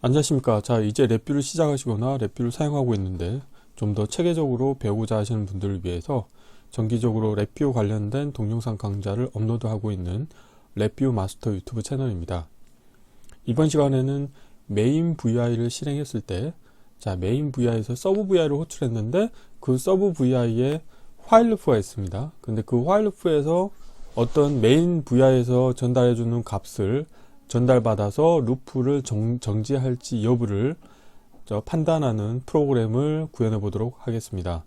안녕하십니까. 자, 이제 랩뷰를 시작하시거나 랩뷰를 사용하고 있는데 좀 더 체계적으로 배우고자 하시는 분들을 위해서 정기적으로 랩뷰 관련된 동영상 강좌를 업로드하고 있는 랩뷰 마스터 유튜브 채널입니다. 이번 시간에는 메인 VI를 실행했을 때, 자, 메인 VI에서 서브 VI를 호출했는데 그 서브 VI에 화일 루프가 있습니다. 근데 그 화일 루프에서 어떤 메인 VI에서 전달해주는 값을 전달받아서 루프를 정, 정지할지 여부를 저 판단하는 프로그램을 구현해 보도록 하겠습니다.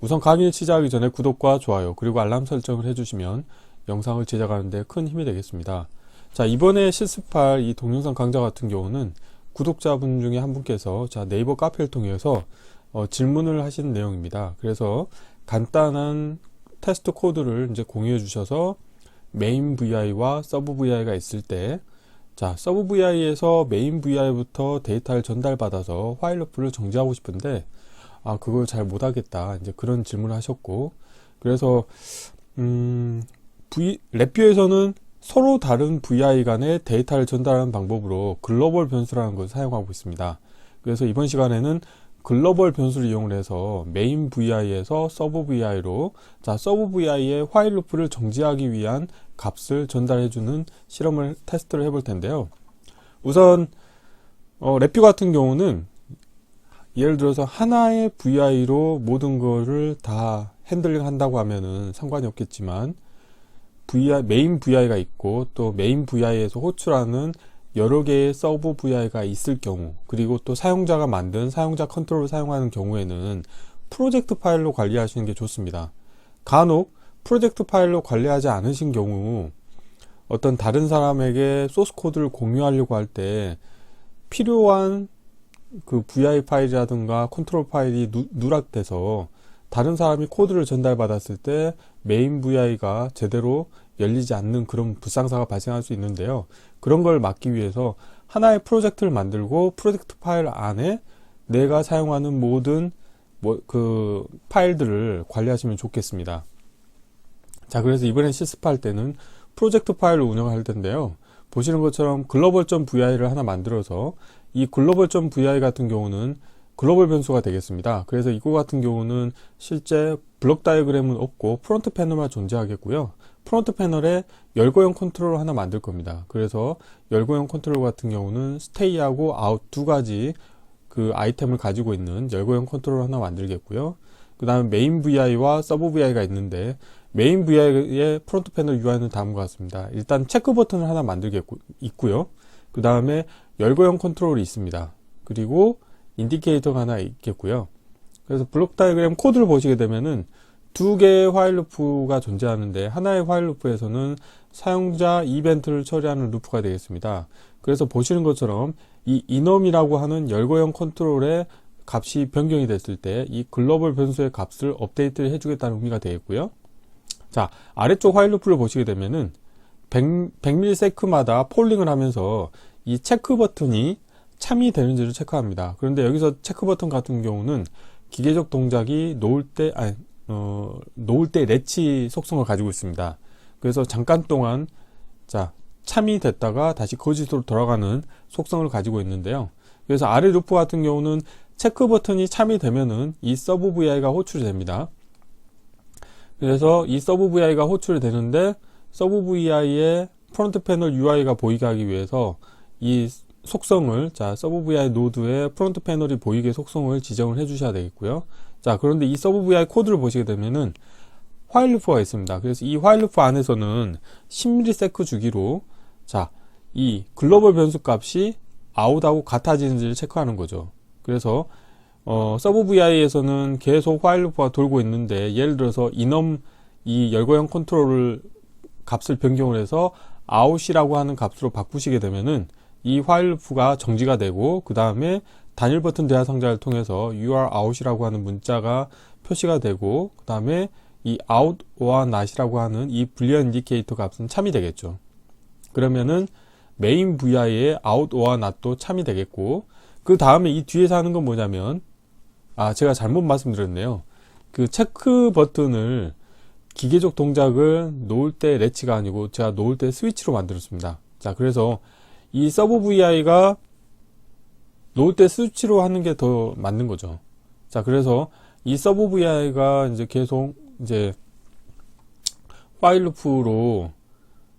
우선 강의 시작하기 전에 구독과 좋아요 그리고 알람 설정을 해주시면 영상을 제작하는데 큰 힘이 되겠습니다. 자 이번에 실습할 이 동영상 강좌 같은 경우는 구독자분 중에 한 분께서 자 네이버 카페를 통해서 어, 질문을 하신 내용입니다. 그래서 간단한 테스트 코드를 이제 공유해 주셔서 메인 VI와 서브 VI가 있을 때 자, 서브 VI에서 메인 VI부터 데이터를 전달받아서 화일 루프를 정지하고 싶은데, 아, 그걸 잘 못하겠다. 이제 그런 질문을 하셨고, 그래서, 음, V, 랩뷰에서는 서로 다른 VI 간의 데이터를 전달하는 방법으로 글로벌 변수라는 것을 사용하고 있습니다. 그래서 이번 시간에는 글로벌 변수를 이용을 해서 메인 VI에서 서브 VI로 자 서브 VI의 화일 루프를 정지하기 위한 값을 전달해주는 실험을 테스트를 해볼 텐데요. 우선 어, 랩뷰 같은 경우는 예를 들어서 하나의 VI로 모든 거를 다 핸들링 한다고 하면은 상관이 없겠지만 VI, 메인 VI가 있고 또 메인 VI에서 호출하는 여러 개의 서브 VI가 있을 경우 그리고 또 사용자가 만든 사용자 컨트롤을 사용하는 경우에는 프로젝트 파일로 관리하시는 게 좋습니다. 간혹 프로젝트 파일로 관리하지 않으신 경우 어떤 다른 사람에게 소스 코드를 공유하려고 할 때 필요한 그 VI 파일이라든가 컨트롤 파일이 누, 누락돼서 다른 사람이 코드를 전달받았을 때 메인 VI가 제대로 열리지 않는 그런 불상사가 발생할 수 있는데요. 그런 걸 막기 위해서 하나의 프로젝트를 만들고 프로젝트 파일 안에 내가 사용하는 모든 뭐 그 파일들을 관리하시면 좋겠습니다. 자, 그래서 이번에 실습할 때는 프로젝트 파일을 운영할 텐데요. 보시는 것처럼 글로벌.vi를 하나 만들어서 이 글로벌.vi 같은 경우는 글로벌 변수가 되겠습니다. 그래서 이거 같은 경우는 실제 블록 다이어그램은 없고 프론트 패널만 존재하겠고요. 프론트 패널에 열고형 컨트롤 하나 만들 겁니다. 그래서 열고형 컨트롤 같은 경우는 스테이하고 아웃 두 가지 그 아이템을 가지고 있는 열고형 컨트롤 하나 만들겠고요. 그 다음에 메인 VI와 서브 VI가 있는데 메인 VI의 프론트 패널 UI는 다음과 같습니다. 일단 체크 버튼을 하나 만들겠고 있고요. 그 다음에 열고형 컨트롤이 있습니다. 그리고 인디케이터가 하나 있겠고요. 그래서 블록 다이그램 코드를 보시게 되면은 두 개의 화일 루프가 존재하는데 하나의 화일 루프에서는 사용자 이벤트를 처리하는 루프가 되겠습니다. 그래서 보시는 것처럼 이 이넘이라고 하는 열거형 컨트롤의 값이 변경이 됐을 때 이 글로벌 변수의 값을 업데이트를 해주겠다는 의미가 되겠고요. 자, 아래쪽 화일 루프를 보시게 되면은 100, 100ms마다 폴링을 하면서 이 체크 버튼이 참이 되는지를 체크합니다. 그런데 여기서 체크 버튼 같은 경우는 기계적 동작이 놓을 때, 아니, 어, 놓을 때 레치 속성을 가지고 있습니다. 그래서 잠깐 동안, 자, 참이 됐다가 다시 거짓으로 돌아가는 속성을 가지고 있는데요. 그래서 아래 루프 같은 경우는 체크 버튼이 참이 되면은 이 서브 VI가 호출이 됩니다. 그래서 이 서브 VI가 호출이 되는데 서브 VI의 프론트 패널 UI가 보이게 하기 위해서 이 속성을 자 서브 VI 노드의 프론트 패널이 보이게 속성을 지정을 해 주셔야 되겠고요. 자 그런데 이 서브 VI 코드를 보시게 되면은 화일 루프가 있습니다. 그래서 이 화일 루프 안에서는 10ms 주기로 자이 글로벌 변수 값이 아웃하고 같아지는지를 체크하는 거죠. 그래서 어, 서브 VI에서는 계속 화일 루프가 돌고 있는데 예를 들어서 이넘 이 열거형 컨트롤을 값을 변경을 해서 아웃이라고 하는 값으로 바꾸시게 되면은 이 화일 루프가 정지가 되고 그 다음에 단일 버튼 대화 상자를 통해서 you are out이라고 하는 문자가 표시가 되고 그 다음에 이 out or not이라고 하는 이 불리한 인디케이터 값은 참이 되겠죠. 그러면은 메인 VI의 out or not도 참이 되겠고 그 다음에 이 뒤에서 하는 건 뭐냐면 아 제가 잘못 말씀드렸네요. 그 체크 버튼을 기계적 동작을 놓을 때 레치가 아니고 제가 놓을 때 스위치로 만들었습니다. 자 그래서 이 서브 VI가 놓을 때 스위치로 하는 게 더 맞는 거죠. 자, 그래서 이 서브 VI가 이제 계속 이제 파일 루프로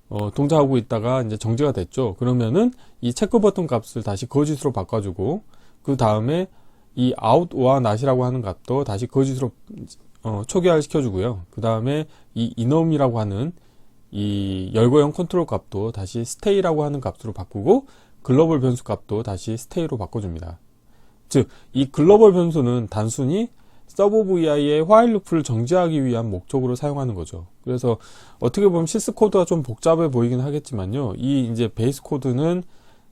어, 동작하고 있다가 이제 정지가 됐죠. 그러면은 이 체크 버튼 값을 다시 거짓으로 바꿔주고 그 다음에 이 out와 not이라고 하는 값도 다시 거짓으로 어, 초기화를 시켜주고요. 그 다음에 이 enum이라고 하는 이 열거형 컨트롤 값도 다시 stay라고 하는 값으로 바꾸고 글로벌 변수 값도 다시 stay로 바꿔줍니다. 즉, 이 글로벌 변수는 단순히 서브 VI의 화일 루프를 정지하기 위한 목적으로 사용하는 거죠. 그래서 어떻게 보면 시스 코드가 좀 복잡해 보이긴 하겠지만요. 이 이제 베이스 코드는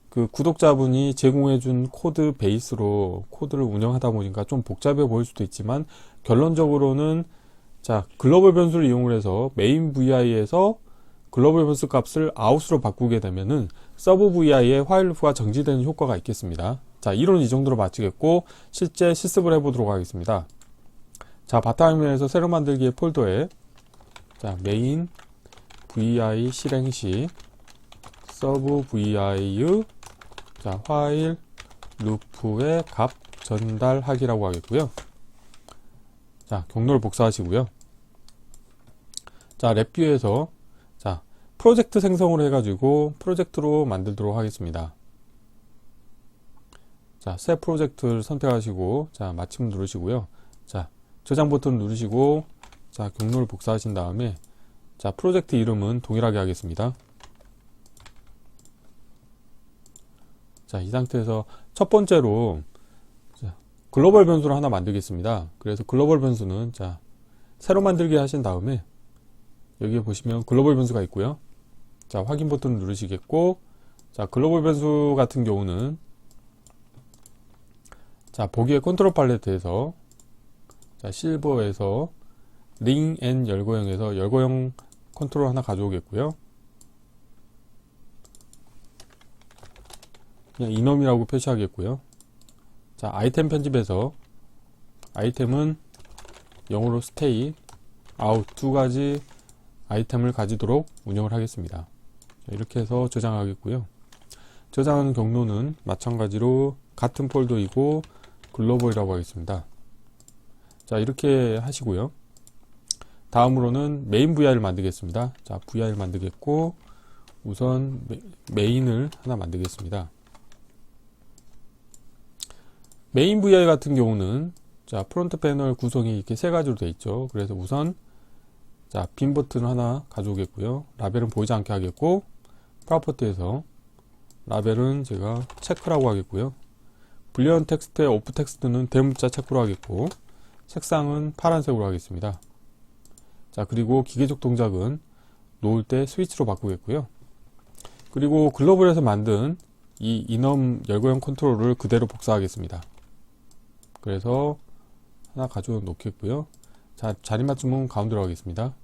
그 구독자분이 제공해준 코드 베이스로 코드를 운영하다 보니까 좀 복잡해 보일 수도 있지만 결론적으로는 자 글로벌 변수를 이용을 해서 메인 VI에서 글로벌 변수 값을 아웃으로 바꾸게 되면은 서브 VI의 화일 루프가 정지되는 효과가 있겠습니다. 자 이론 이 정도로 마치겠고 실제 실습을 해보도록 하겠습니다. 자 바탕화면에서 새로 만들기의 폴더에 자 메인 vi 실행 시 서브 vi의 자 화일 루프의 값 전달하기라고 하겠고요. 자 경로를 복사하시고요. 자 랩뷰에서 자 프로젝트 생성을 해가지고 프로젝트로 만들도록 하겠습니다. 자, 새 프로젝트를 선택하시고, 자, 마침 누르시고요. 자, 저장 버튼 누르시고, 자, 경로를 복사하신 다음에, 자, 프로젝트 이름은 동일하게 하겠습니다. 자, 이 상태에서 첫 번째로, 자, 글로벌 변수를 하나 만들겠습니다. 그래서 글로벌 변수는, 자, 새로 만들기 하신 다음에, 여기에 보시면 글로벌 변수가 있고요. 자, 확인 버튼을 누르시겠고, 자, 글로벌 변수 같은 경우는, 자, 보기의 컨트롤 팔레트에서 자, 실버에서 링 앤 열거형에서 열거형 컨트롤 하나 가져오겠고요. 그냥 이놈이라고 표시하겠고요. 자, 아이템 편집에서 아이템은 영어로 stay, out 두 가지 아이템을 가지도록 운영을 하겠습니다. 자, 이렇게 해서 저장하겠고요. 저장하는 경로는 마찬가지로 같은 폴더이고 글로벌이라고 하겠습니다. 자, 이렇게 하시고요. 다음으로는 메인 VI를 만들겠습니다. 자, VI를 만들겠고, 우선 메인을 하나 만들겠습니다. 메인 VI 같은 경우는, 자, 프론트 패널 구성이 이렇게 세 가지로 되어 있죠. 그래서 우선, 자, 빈 버튼 하나 가져오겠고요. 라벨은 보이지 않게 하겠고, 프로퍼티에서 라벨은 제가 체크라고 하겠고요. 불리언 텍스트의 오프 텍스트는 대문자 체크로 하겠고 색상은 파란색으로 하겠습니다. 자 그리고 기계적 동작은 놓을 때 스위치로 바꾸겠고요. 그리고 글로벌에서 만든 이 이넘 열거형 컨트롤을 그대로 복사하겠습니다. 그래서 하나 가져 놓겠고요. 자 자리 맞춤은 가운데로 하겠습니다.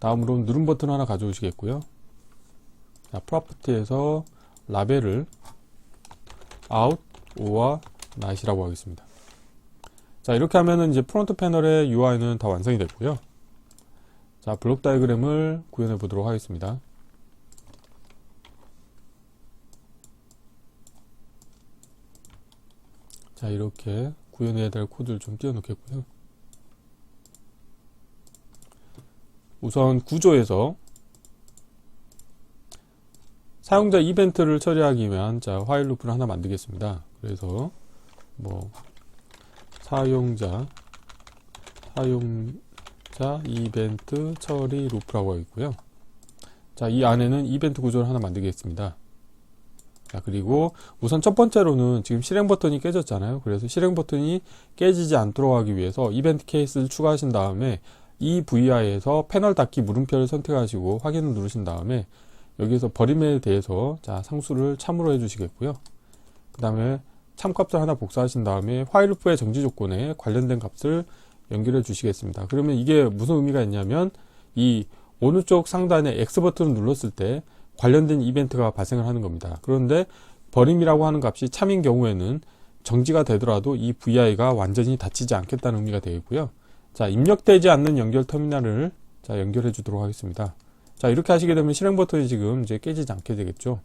다음으로 누름 버튼 하나 가져오시겠고요. 자 프로퍼티에서 라벨을 out or not이라고 하겠습니다. 자, 이렇게 하면은 이제 프론트 패널의 UI는 다 완성이 됐고요. 자, 블록 다이그램을 구현해 보도록 하겠습니다. 자, 이렇게 구현해야 될 코드를 좀 띄워 놓겠고요. 우선 구조에서 사용자 이벤트를 처리하기 위한 자 화일 루프를 하나 만들겠습니다. 그래서 뭐 사용자 사용자 이벤트 처리 루프라고 하겠고요. 자, 이 안에는 이벤트 구조를 하나 만들겠습니다. 자, 그리고 우선 첫 번째로는 지금 실행 버튼이 깨졌잖아요. 그래서 실행 버튼이 깨지지 않도록 하기 위해서 이벤트 케이스를 추가하신 다음에 이 VI에서 패널 닫기 물음표를 선택하시고 확인을 누르신 다음에 여기서 버림에 대해서 자 상수를 참으로 해주시겠고요. 그 다음에 참값을 하나 복사하신 다음에 화일 루프의 정지 조건에 관련된 값을 연결해 주시겠습니다. 그러면 이게 무슨 의미가 있냐면 이 오른쪽 상단에 X 버튼을 눌렀을 때 관련된 이벤트가 발생을 하는 겁니다. 그런데 버림이라고 하는 값이 참인 경우에는 정지가 되더라도 이 VI가 완전히 닫히지 않겠다는 의미가 되겠고요. 자, 입력되지 않는 연결 터미널을 자, 연결해 주도록 하겠습니다. 자, 이렇게 하시게 되면 실행 버튼이 지금 이제 깨지지 않게 되겠죠.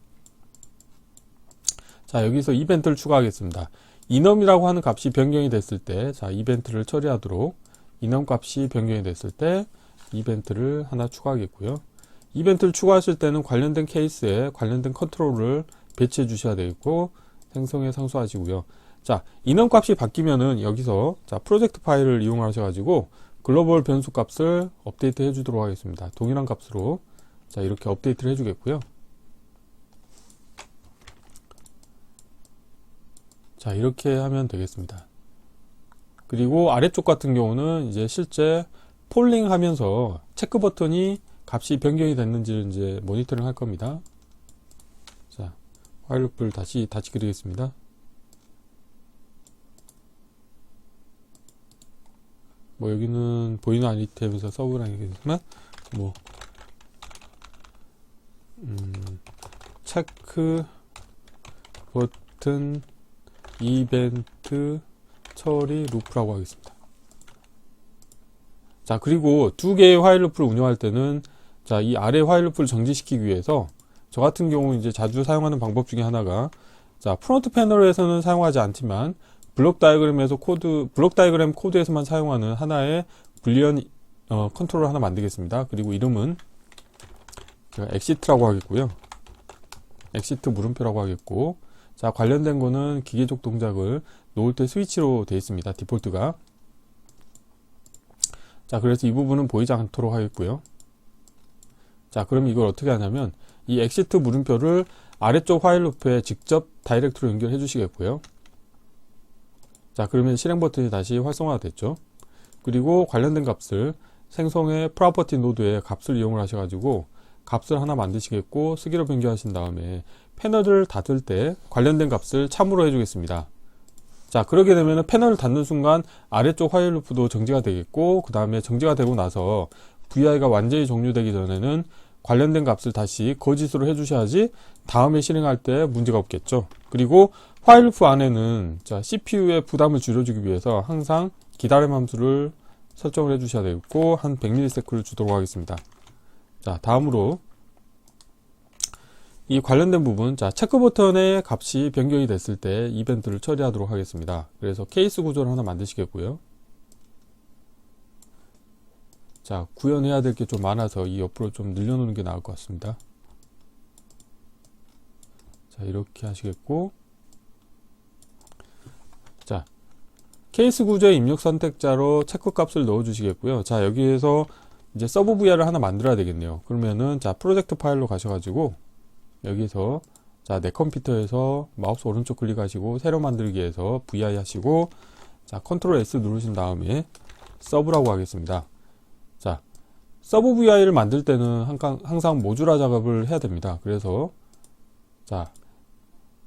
자, 여기서 이벤트를 추가하겠습니다. 인엄이라고 하는 값이 변경이 됐을 때, 자, 이벤트를 처리하도록 인엄 값이 변경이 됐을 때 이벤트를 하나 추가하겠고요. 이벤트를 추가하실 때는 관련된 케이스에 관련된 컨트롤을 배치해 주셔야 되겠고 생성에 상수하시고요. 자, 인원 값이 바뀌면은 여기서 자, 프로젝트 파일을 이용하셔 가지고 글로벌 변수 값을 업데이트 해 주도록 하겠습니다. 동일한 값으로 자, 이렇게 업데이트를 해 주겠고요. 자, 이렇게 하면 되겠습니다. 그리고 아래쪽 같은 경우는 이제 실제 폴링 하면서 체크 버튼이 값이 변경이 됐는지를 이제 모니터링 할 겁니다. 자, 화일 루프를 다시 다시 그리겠습니다. 뭐 여기는 보이는 아이템에서 서브랑 얘기했지만 뭐 음, 체크 버튼 이벤트 처리 루프라고 하겠습니다. 자, 그리고 두 개의 화일 루프를 운영할 때는 자, 이 아래 화일 루프를 정지시키기 위해서 저 같은 경우 이제 자주 사용하는 방법 중에 하나가 자, 프론트 패널에서는 사용하지 않지만 블록 다이그램에서 코드, 블록 다이그램 코드에서만 사용하는 하나의 불리언 어, 컨트롤 하나 만들겠습니다. 그리고 이름은 엑시트라고 하겠고요. 엑시트 물음표라고 하겠고 자, 관련된 거는 기계적 동작을 놓을 때 스위치로 되어 있습니다. 디폴트가. 자, 그래서 이 부분은 보이지 않도록 하겠고요. 자, 그럼 이걸 어떻게 하냐면 이 엑시트 물음표를 아래쪽 화일 루프에 직접 다이렉트로 연결해 주시겠고요. 자, 그러면 실행 버튼이 다시 활성화가 됐죠. 그리고 관련된 값을 생성의 프로퍼티 노드에 값을 이용을 하셔가지고 값을 하나 만드시겠고 쓰기로 변경하신 다음에 패널을 닫을 때 관련된 값을 참으로 해주겠습니다. 자 그러게 되면 패널을 닫는 순간 아래쪽 화일 루프도 정지가 되겠고 그 다음에 정지가 되고 나서 VI가 완전히 종료되기 전에는 관련된 값을 다시 거짓으로 해주셔야지 다음에 실행할 때 문제가 없겠죠. 그리고 화일 루프 안에는 자 CPU의 부담을 줄여주기 위해서 항상 기다림 함수를 설정을 해주셔야 되겠고 한 100ms를 주도록 하겠습니다. 자 다음으로 이 관련된 부분 자 체크 버튼의 값이 변경이 됐을 때 이벤트를 처리하도록 하겠습니다. 그래서 케이스 구조를 하나 만드시겠고요. 자 구현해야 될 게 좀 많아서 이 옆으로 좀 늘려놓는 게 나을 것 같습니다. 자 이렇게 하시겠고 자 케이스 구조의 입력 선택자로 체크 값을 넣어 주시겠고요. 자 여기에서 이제 서브 VR을 하나 만들어야 되겠네요. 그러면은 자 프로젝트 파일로 가셔가지고 여기서 자 내 컴퓨터에서 마우스 오른쪽 클릭하시고 새로 만들기에서 VI 하시고 자 컨트롤 S 누르신 다음에 서브라고 하겠습니다. 자 서브 VI를 만들 때는 항상, 모듈화 작업을 해야 됩니다. 그래서 자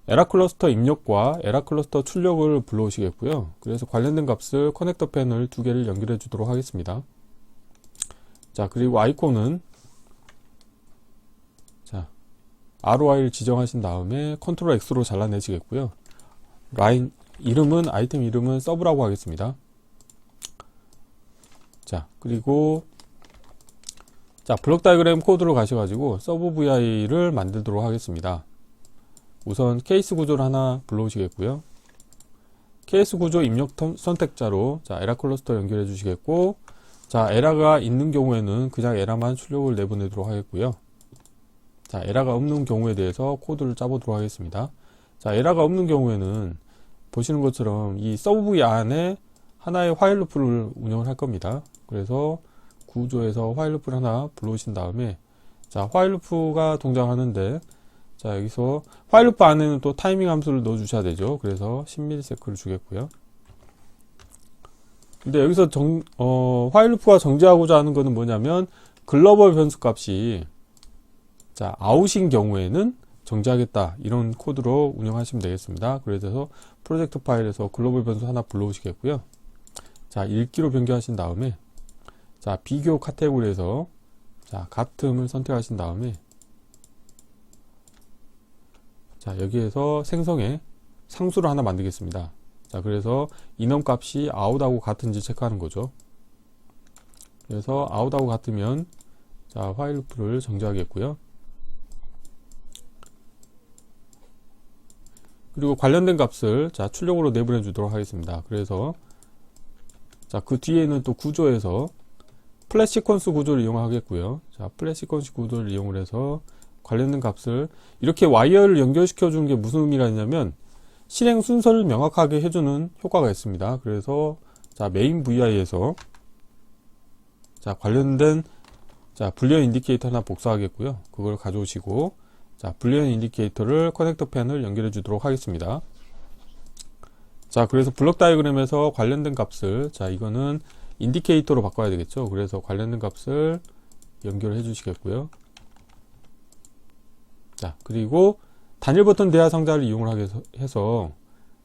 에라 클러스터 입력과 에라 클러스터 출력을 불러오시겠고요. 그래서 관련된 값을 커넥터 패널 두 개를 연결해 주도록 하겠습니다. 자 그리고 아이콘은 자 ROI를 지정하신 다음에 컨트롤 X로 잘라내시겠고요 라인 이름은 아이템 이름은 서브라고 하겠습니다 자 그리고 자 블록 다이그램 코드로 가셔가지고 서브 VI를 만들도록 하겠습니다 우선 케이스 구조를 하나 불러오시겠고요 케이스 구조 입력 선택자로 자 에라 클러스터 연결해 주시겠고 자, 에라가 있는 경우에는 그냥 에라만 출력을 내보내도록 하겠고요. 자, 에라가 없는 경우에 대해서 코드를 짜보도록 하겠습니다. 자, 에라가 없는 경우에는 보시는 것처럼 이 서브 안에 하나의 화일 루프를 운영을 할 겁니다. 그래서 구조에서 화일 루프를 하나 불러오신 다음에 자, 화일 루프가 동작하는데 자, 여기서 화일 루프 안에는 또 타이밍 함수를 넣어 주셔야 되죠. 그래서 10ms를 주겠고요. 근데 여기서 정, 어, 화일루프가 정지하고자 하는 것은 뭐냐면 글로벌 변수 값이 자 아웃인 경우에는 정지하겠다 이런 코드로 운영하시면 되겠습니다. 그래서 프로젝트 파일에서 글로벌 변수 하나 불러오시겠고요. 자 읽기로 변경하신 다음에 자 비교 카테고리에서 자 같음을 선택하신 다음에 자 여기에서 생성에 상수를 하나 만들겠습니다. 자, 그래서 인원 값이 아웃하고 같은지 체크하는 거죠. 그래서 아웃하고 같으면 자, 화일 루프를 정지하겠고요. 그리고 관련된 값을 자 출력으로 내보내 주도록 하겠습니다. 그래서 자 그 뒤에는 또 구조에서 플랫 시퀀스 구조를 이용하겠고요. 자 플랫 시퀀스 구조를 이용을 해서 관련된 값을 이렇게 와이어를 연결시켜 주는 게 무슨 의미가 있냐면 실행 순서를 명확하게 해주는 효과가 있습니다. 그래서 자 메인 VI에서 자 관련된 자 불리언 인디케이터 하나 복사하겠고요. 그걸 가져오시고 자 불리언 인디케이터를 커넥터 펜을 연결해 주도록 하겠습니다. 자 그래서 블록 다이그램에서 관련된 값을 자 이거는 인디케이터로 바꿔야 되겠죠. 그래서 관련된 값을 연결해 주시겠고요. 자 그리고 단일 버튼 대화 상자를 이용을 하게 해서,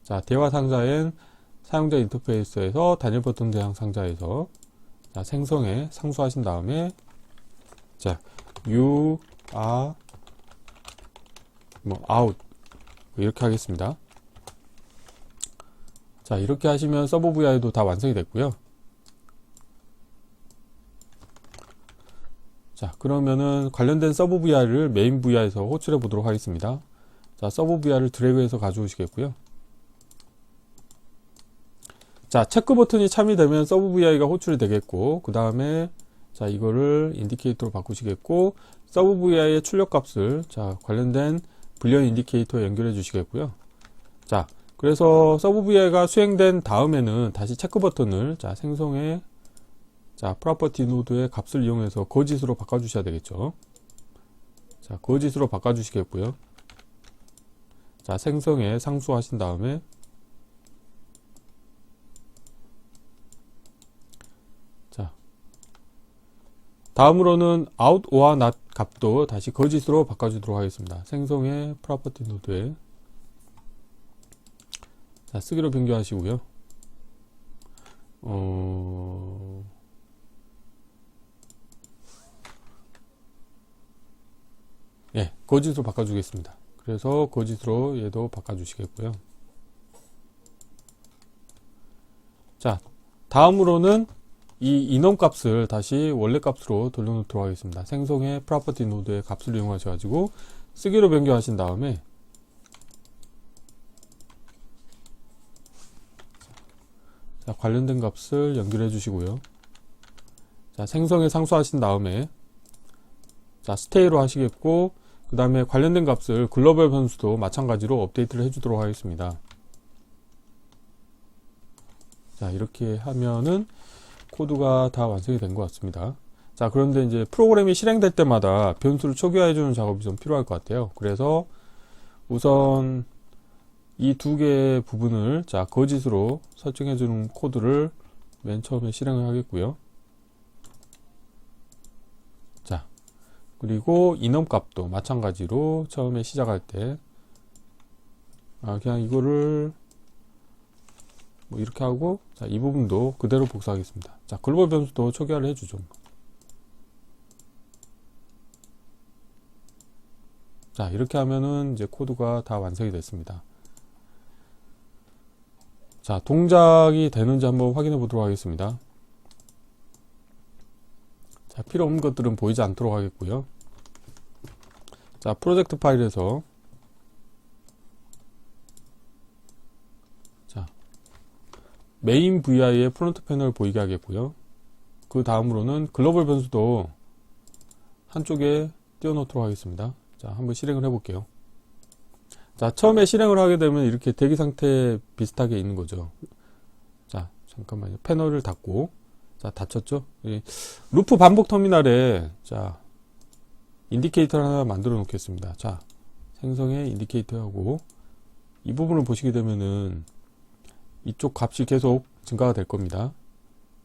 자 대화 상자엔 사용자 인터페이스에서 단일 버튼 대화 상자에서 자 생성에 상수하신 다음에 자 you are 뭐 out 이렇게 하겠습니다. 자 이렇게 하시면 서버 VI도 다 완성이 됐고요. 자 그러면은 관련된 서버 VI를 메인 VI에서 호출해 보도록 하겠습니다. 자 서버 VI를 드래그해서 가져오시겠고요. 자 체크 버튼이 참여되면 서버 VI가 호출이 되겠고 그 다음에 자 이거를 인디케이터로 바꾸시겠고 서브 VI의 출력 값을 자 관련된 불리언 인디케이터에 연결해 주시겠고요 자 그래서 서브 VI가 수행된 다음에는 다시 체크 버튼을 자 생성해 자 프로퍼티 노드의 값을 이용해서 거짓으로 바꿔 주셔야 되겠죠 자 거짓으로 바꿔 주시겠고요 자 생성에 상수하신 다음에 다음으로는 out or not 값도 다시 거짓으로 바꿔주도록 하겠습니다. 생성의 property 노드에 자, 쓰기로 변경하시고요. 어... 예, 거짓으로 바꿔주겠습니다. 그래서 거짓으로 얘도 바꿔주시겠고요. 자, 다음으로는 이 인원 값을 다시 원래 값으로 돌려놓도록 하겠습니다. 생성의 프로퍼티 노드의 값을 이용하셔가지고 쓰기로 변경하신 다음에 자, 관련된 값을 연결해 주시고요. 자, 생성에 상수하신 다음에 자, 스테이로 하시겠고 그 다음에 관련된 값을 글로벌 변수도 마찬가지로 업데이트를 해주도록 하겠습니다. 자, 이렇게 하면은 코드가 다 완성이 된 것 같습니다. 자, 그런데 이제 프로그램이 실행될 때마다 변수를 초기화해주는 작업이 좀 필요할 것 같아요. 그래서 우선 이 두 개의 부분을 자, 거짓으로 설정해주는 코드를 맨 처음에 실행을 하겠고요. 자, 그리고 인원 값도 마찬가지로 처음에 시작할 때 아, 그냥 이거를 뭐 이렇게 하고 자, 이 부분도 그대로 복사하겠습니다. 자, 글로벌 변수도 초기화를 해주죠. 자, 이렇게 하면은 이제 코드가 다 완성이 됐습니다. 자, 동작이 되는지 한번 확인해 보도록 하겠습니다. 자, 필요 없는 것들은 보이지 않도록 하겠고요. 자, 프로젝트 파일에서 메인 VI의 프론트 패널 보이게 하겠고요. 그 다음으로는 글로벌 변수도 한쪽에 띄워놓도록 하겠습니다. 자, 한번 실행을 해볼게요. 자, 처음에 실행을 하게 되면 이렇게 대기 상태 비슷하게 있는 거죠. 자, 잠깐만요. 패널을 닫고, 자, 닫혔죠? 예. 루프 반복 터미널에, 자, 인디케이터를 하나 만들어 놓겠습니다. 자, 생성의 인디케이터 하고, 이 부분을 보시게 되면은, 이쪽 값이 계속 증가가 될 겁니다.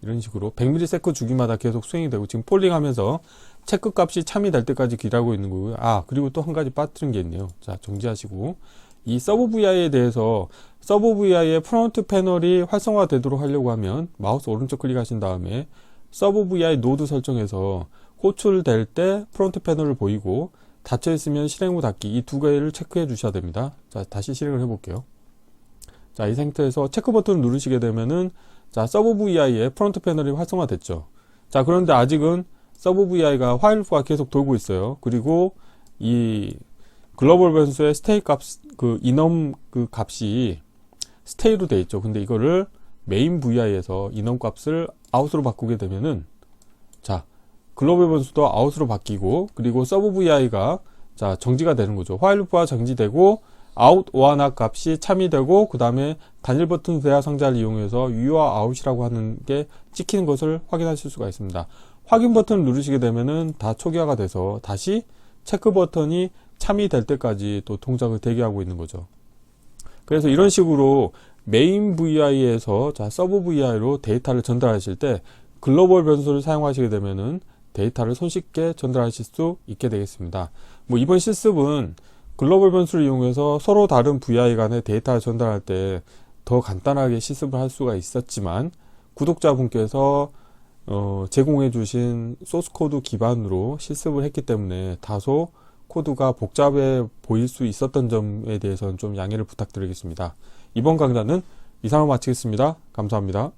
이런 식으로 100ms 주기마다 계속 수행이 되고 지금 폴링 하면서 체크 값이 참이 될 때까지 기다리고 있는 거고요. 아 그리고 또 한 가지 빠뜨린 게 있네요. 자 정지하시고 이 서브 VI에 대해서 서브 VI의 프론트 패널이 활성화 되도록 하려고 하면 마우스 오른쪽 클릭하신 다음에 서브 VI 노드 설정에서 호출될 때 프론트 패널을 보이고 닫혀 있으면 실행 후 닫기 이 두 개를 체크해 주셔야 됩니다. 자 다시 실행을 해 볼게요. 자, 이 상태에서 체크 버튼을 누르시게 되면은 자, 서브 VI의 프론트 패널이 활성화됐죠. 자, 그런데 아직은 서브 VI가 화일프가 계속 돌고 있어요. 그리고 이 글로벌 변수의 스테이 값, 그 인엄 그 값이 스테이로 돼 있죠. 근데 이거를 메인 VI에서 인엄 값을 아웃으로 바꾸게 되면은 자, 글로벌 변수도 아웃으로 바뀌고 그리고 서브 VI가 자, 정지가 되는 거죠. 화일 루프가 정지되고 아웃 오아나 값이 참이 되고 그 다음에 단일 버튼 대화 상자를 이용해서 유와 아웃이라고 하는 게 찍히는 것을 확인하실 수가 있습니다. 확인 버튼을 누르시게 되면은 다 초기화가 돼서 다시 체크 버튼이 참이 될 때까지 또 동작을 대기하고 있는 거죠. 그래서 이런 식으로 메인 VI에서 자 서브 VI로 데이터를 전달하실 때 글로벌 변수를 사용하시게 되면은 데이터를 손쉽게 전달하실 수 있게 되겠습니다. 뭐 이번 실습은 글로벌 변수를 이용해서 서로 다른 VI 간의 데이터를 전달할 때 더 간단하게 실습을 할 수가 있었지만 구독자분께서 어, 제공해 주신 소스 코드 기반으로 실습을 했기 때문에 다소 코드가 복잡해 보일 수 있었던 점에 대해서는 좀 양해를 부탁드리겠습니다. 이번 강좌는 이상으로 마치겠습니다. 감사합니다.